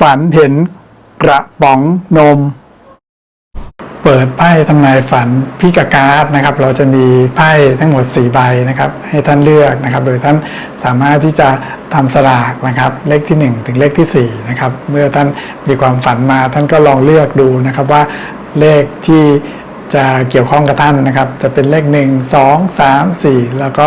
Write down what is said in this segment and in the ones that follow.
ฝันเห็นกระป๋องนม เปิดไพ่ทำนายฝันพี่กาการ์ดนะครับ เราจะมีไพ่ทั้งหมด 4 ใบนะครับ ให้ท่านเลือกนะครับ โดยท่านสามารถที่จะทำสลากนะครับ เลขที่ 1 ถึงเลขที่ 4 นะครับ เมื่อท่านมีความฝันมาท่านก็ลองเลือกดูนะครับว่าเลขที่จะเกี่ยวข้องกับท่านนะครับ จะเป็นเลข 1 2 3 4 แล้วก็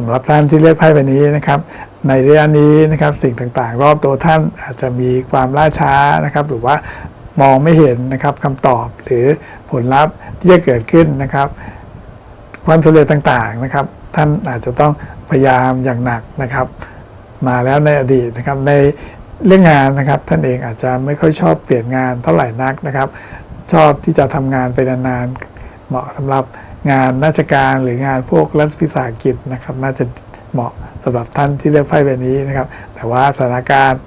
สำหรับท่านที่เลือกไพ่ใบนี้นะครับ ในระยะนี้นะครับสิ่งต่างๆ รอบตัวท่านอาจจะมีความล่าช้านะครับ หรือว่ามองไม่เห็นนะครับคำตอบหรือผลลัพธ์ที่จะเกิดขึ้นนะครับ ความสำเร็จต่างๆนะครับ ท่านอาจจะต้องพยายามอย่างหนักนะครับ มาแล้วในอดีตนะครับในเรื่องงานนะครับท่านเองอาจจะไม่ค่อยชอบเปลี่ยนงานเท่าไหร่นักนะครับ ชอบที่จะทำงานไปนานๆ เหมาะสำหรับงานราชการหรืองานพวกรัฐวิสาหกิจนะครับ น่าจะเหมาะสำหรับท่านที่เลือกไพ่ใบนี้นะครับ แต่ว่าสถานการณ์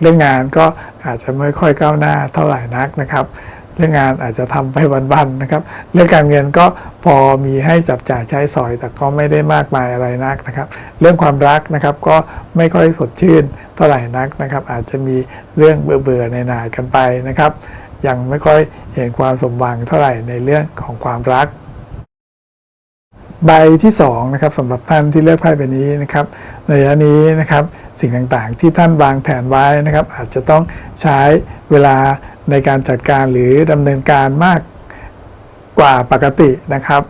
เรื่องงานก็อาจจะไม่ค่อยก้าวหน้าเท่าไหร่นักนะครับ เรื่องงานอาจจะทำไปวันๆนะครับ เรื่องการเงินก็พอมีให้จับจ่ายใช้สอย แต่ก็ไม่ได้มากมายอะไรนักนะครับ เรื่องความรักนะครับก็ไม่ค่อยสดชื่นเท่าไหร่นักนะครับ อาจจะมีเรื่องเบื่อๆในหนากันไปนะครับ ยังไม่ค่อยเห็นความสมหวังเท่าไหร่ในเรื่องของความรัก ใบที่2นะครับสำหรับท่านที่เลือกไพ่ใบนี้นะครับในระยะนี้นะครับสิ่งต่างๆ ที่ท่านวางแผนไว้นะครับ อาจจะต้องใช้เวลาในการจัดการหรือดำเนินการมากกว่าปกตินะครับ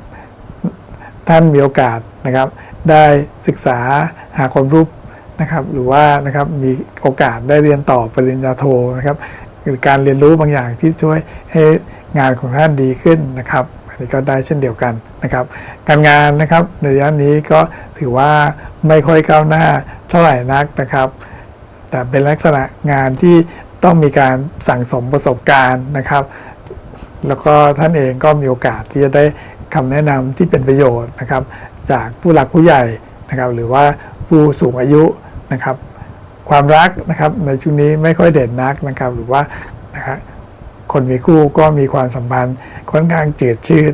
ท่านมีโอกาสนะครับ ได้ศึกษาหาความรู้นะครับหรือว่านะครับมีโอกาสได้เรียนต่อปริญญาโทนะครับ หรือการเรียนรู้บางอย่างที่ช่วยให้งานของท่านดีขึ้นนะครับอันนี้ก็ได้เช่นเดียวกันนะครับ การงานนะครับในระยะนี้ก็ถือว่าไม่ค่อยก้าวหน้าเท่าไหร่นักนะครับ แต่เป็นลักษณะงานที่ต้องมีการสั่งสมประสบการณ์นะครับ แล้วก็ท่านเองก็มีโอกาสที่จะได้คำแนะนำที่เป็นประโยชน์นะครับ จากผู้หลักผู้ใหญ่นะครับ หรือว่าผู้สูงอายุนะครับ ความรักนะครับในช่วงนี้ไม่ค่อยเด่นนักนะครับ หรือว่านะครับคนมีคู่ก็มีความสัมพันธ์ค่อนข้างเจืดชืด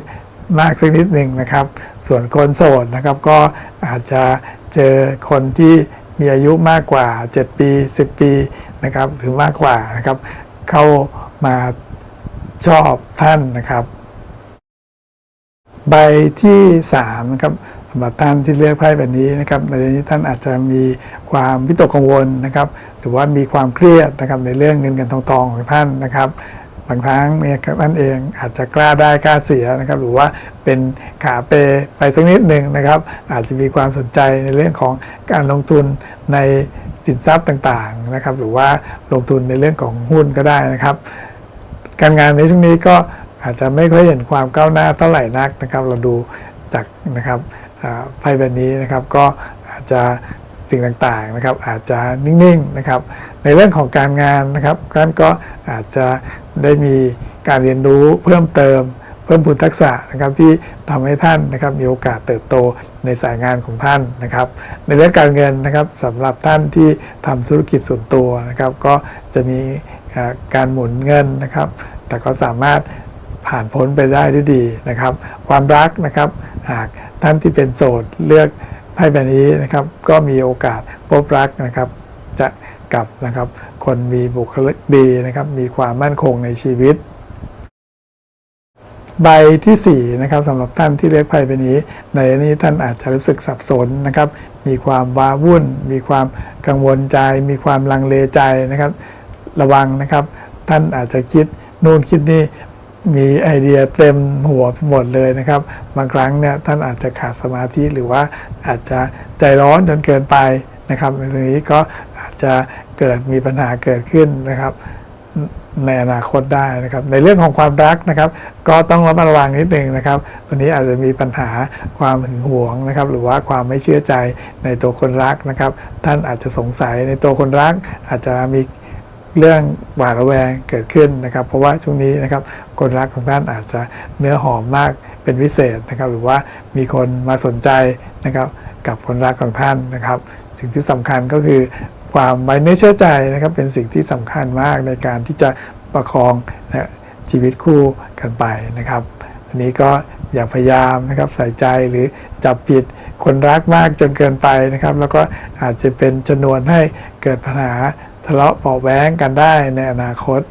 มากสักนิดหนึ่งนะครับ ส่วนคนโสดนะครับก็อาจจะเจอคนที่มีอายุมากกว่า 7 ปี 10 ปีนะครับหรือมากกว่านะครับเข้ามาชอบท่านนะครับ ใบที่3นะครับำหรับท่านที่เลือกไพ่แบบนี้นะครับในเรื่องนี้ท่านอาจจะมีความวิตกกังวลนะครับ หรือว่ามีความเครียดนะครับในเรื่องเงินเงินทองทองของท่านนะครับบางครั้งเนี่ยท่านเองอาจจะกล้าได้กล้าเสียนะครับหรือว่าเป็นขาเปไปสักนิดหนึ่งนะครับ อาจจะมีความสนใจในเรื่องของการลงทุนในสินทรัพย์ต่างๆนะครับ หรือว่าลงทุนในเรื่องของหุ้นก็ได้นะครับ การงานในช่วงนี้ก็อาจจะไม่ค่อยเห็นความก้าวหน้าเท่าไหร่นักนะครับ เราดูจากนะครับ ไพ่ใบนี้นะครับก็อาจจะสิ่งต่างๆนะครับอาจจะนิ่งๆนะครับ ในเรื่องของการงานนะครับท่านก็อาจจะได้มีการเรียนรู้เพิ่มเติม เพิ่มพูนทักษะนะครับที่ทำให้ท่านนะครับมีโอกาสเติบโตในสายงานของท่านนะครับ ในเรื่องการเงินนะครับสำหรับท่านที่ทำธุรกิจส่วนตัวนะครับ ก็จะมีการหมุนเงินนะครับ แต่ก็สามารถผ่านพ้นไปได้ด้วยดีนะครับ ความรักนะครับ หากท่านที่เป็นโสดเลือกไพ่ใบนี้นะครับ ก็มีโอกาสพบรักนะครับ จะกับนะครับคนมีบุคลิกดีนะครับ มีความมั่นคงในชีวิต ใบที่4นะครับสำหรับท่านที่เลือกไพ่ใบนี้ ในนี้ท่านอาจจะรู้สึกสับสนนะครับ มีความว้าวุ่น มีความกังวลใจ มีความลังเลใจนะครับ ระวังนะครับ ท่านอาจจะคิดนู่นคิดนี่ มีไอเดียเต็มหัวหมดเลยนะครับ บางครั้งเนี่ยท่านอาจจะขาดสมาธิหรือว่าอาจจะใจร้อนจนเกินไปนะครับในตรงนี้ก็อาจจะเกิดมีปัญหาเกิดขึ้นนะครับ ในอนาคตได้นะครับ ในเรื่องของความรักนะครับ ก็ต้องระมัดระวังนิดนึงนะครับตัวนี้อาจจะมีปัญหาความหึงหวงนะครับ หรือว่าความไม่เชื่อใจในตัวคนรักนะครับ ท่านอาจจะสงสัยในตัวคนรัก อาจจะมี เรื่องหวาดระแวงเกิดขึ้นนะครับ เพราะว่าช่วงนี้นะครับคนรักของท่านอาจจะเนื้อหอมมากเป็นพิเศษนะครับ หรือว่ามีคนมาสนใจนะครับกับคนรักของท่านนะครับ สิ่งที่สำคัญก็คือความไว้เนื้อเชื่อใจนะครับ เป็นสิ่งที่สำคัญมากในการที่จะประคองนะชีวิตคู่กันไปนะครับ อันนี้ก็อย่าพยายามนะครับใส่ใจหรือจับผิดคนรักมากจนเกินไปนะครับ แล้วก็อาจจะเป็นชนวนให้เกิดปัญหา ทะเลาะเบาะแว้งกันได้ในอนาคต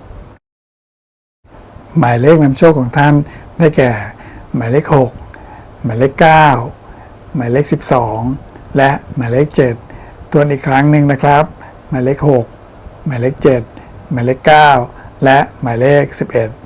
หมายเลขนำโชคของท่านได้แก่ หมายเลข 6 หมายเลข 9 หมายเลข 12 และหมายเลข 7 ตัวอีกครั้งหนึ่งนะครับ หมายเลข 6 หมายเลข 7 หมายเลข 9 และหมายเลข 11